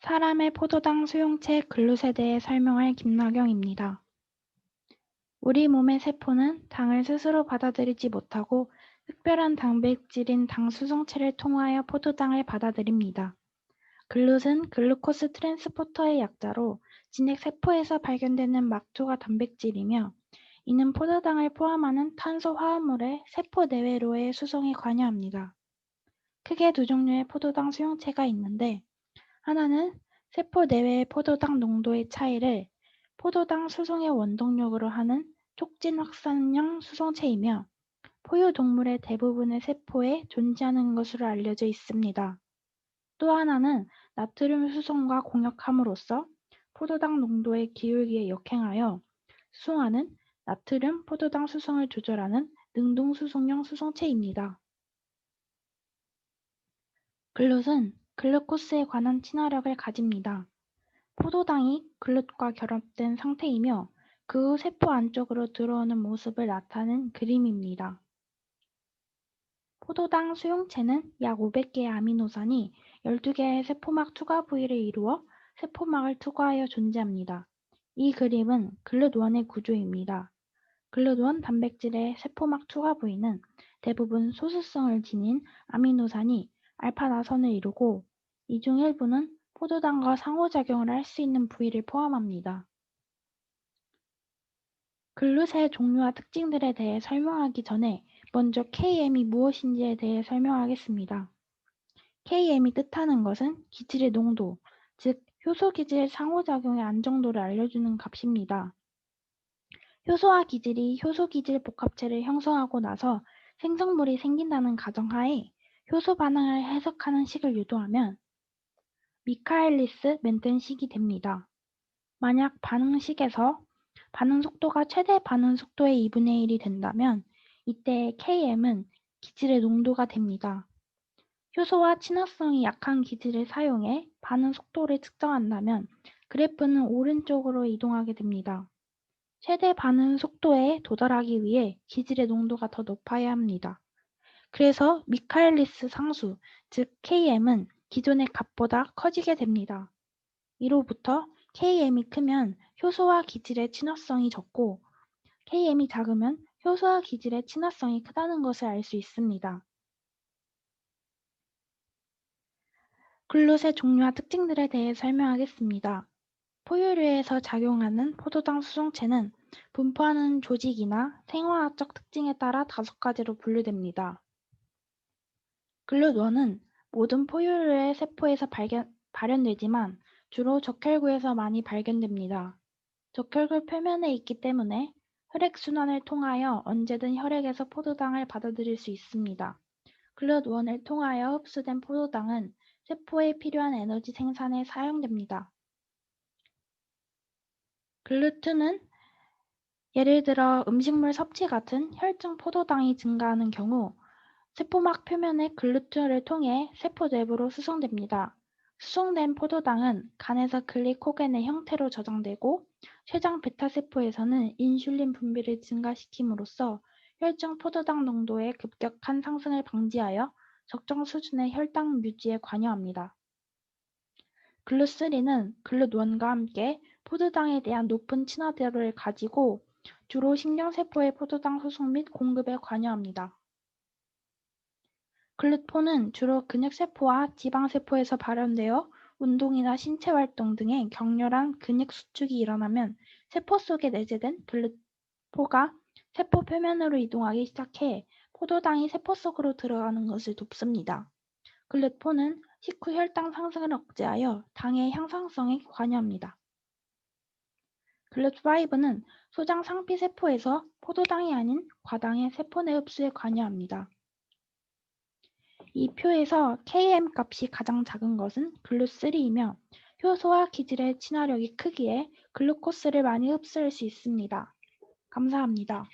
사람의 포도당 수용체 글루에 대해 설명할 김나경입니다. 우리 몸의 세포는 당을 스스로 받아들이지 못하고 특별한 단백질인 당 수송체를 통하여 포도당을 받아들입니다. 글룻은 글루코스 트랜스포터의 약자로 진액 세포에서 발견되는 막투가 단백질이며 이는 포도당을 포함하는 탄소 화합물의 세포 내외로의 수송에 관여합니다. 크게 두 종류의 포도당 수용체가 있는데 하나는 세포 내외의 포도당 농도의 차이를 포도당 수송의 원동력으로 하는 촉진 확산형 수송체이며 포유 동물의 대부분의 세포에 존재하는 것으로 알려져 있습니다. 또 하나는 나트륨 수송과 공역함으로써 포도당 농도의 기울기에 역행하여 수송하는 나트륨 포도당 수송을 조절하는 능동 수송형 수송체입니다. 글룻은 글루코스에 관한 친화력을 가집니다. 포도당이 글룻과 결합된 상태이며 그 후 세포 안쪽으로 들어오는 모습을 나타낸 그림입니다. 포도당 수용체는 약 500개의 아미노산이 12개의 세포막 투과 부위를 이루어 세포막을 투과하여 존재합니다. 이 그림은 글룻1의 구조입니다. 글룻1 단백질의 세포막 투과 부위는 대부분 소수성을 지닌 아미노산이 알파 나선을 이루고 이 중 일부는 포도당과 상호작용을 할 수 있는 부위를 포함합니다. 글룻의 종류와 특징들에 대해 설명하기 전에 먼저 KM이 무엇인지에 대해 설명하겠습니다. KM이 뜻하는 것은 기질의 농도, 즉 효소 기질의 상호작용의 안정도를 알려주는 값입니다. 효소와 기질이 효소 기질 복합체를 형성하고 나서 생성물이 생긴다는 가정하에 효소 반응을 해석하는 식을 유도하면 미카엘리스 멘튼 식이 됩니다. 만약 반응식에서 반응 속도가 최대 반응 속도의 2분의 1이 된다면 이때 Km은 기질의 농도가 됩니다. 효소와 친화성이 약한 기질을 사용해 반응 속도를 측정한다면 그래프는 오른쪽으로 이동하게 됩니다. 최대 반응 속도에 도달하기 위해 기질의 농도가 더 높아야 합니다. 그래서 미카엘리스 상수, 즉 Km은 기존의 값보다 커지게 됩니다. 이로부터 Km이 크면 효소와 기질의 친화성이 적고 Km이 작으면 효소와 기질의 친화성이 크다는 것을 알 수 있습니다. 글룻의 종류와 특징들에 대해 설명하겠습니다. 포유류에서 작용하는 포도당 수송체는 분포하는 조직이나 생화학적 특징에 따라 다섯 가지로 분류됩니다. 글룻1은 모든 포유류의 세포에서 발견, 발현되지만 주로 적혈구에서 많이 발견됩니다. 적혈구 표면에 있기 때문에 혈액순환을 통하여 언제든 혈액에서 포도당을 받아들일 수 있습니다. 글룻1을 통하여 흡수된 포도당은 세포에 필요한 에너지 생산에 사용됩니다. 글루트는 예를 들어 음식물 섭취 같은 혈중 포도당이 증가하는 경우 세포막 표면의 글루트를 통해 세포 내부로 수송됩니다. 수송된 포도당은 간에서 글리코겐의 형태로 저장되고 췌장 베타세포에서는 인슐린 분비를 증가시킴으로써 혈중 포도당 농도의 급격한 상승을 방지하여 적정 수준의 혈당 유지에 관여합니다. 글루3는 글루1과 함께 포도당에 대한 높은 친화도를 가지고 주로 신경세포의 포도당 수송 및 공급에 관여합니다. 글루포는 주로 근육세포와 지방세포에서 발현되어 운동이나 신체 활동 등의 격렬한 근육 수축이 일어나면 세포 속에 내재된 글루포가 세포 표면으로 이동하기 시작해 포도당이 세포 속으로 들어가는 것을 돕습니다. 글루포는 식후 혈당 상승을 억제하여 당의 향상성에 관여합니다. 글루트5는 소장 상피 세포에서 포도당이 아닌 과당의 세포 내 흡수에 관여합니다. 이 표에서 Km 값이 가장 작은 것은 글루3이며 효소와 기질의 친화력이 크기에 글루코스를 많이 흡수할 수 있습니다. 감사합니다.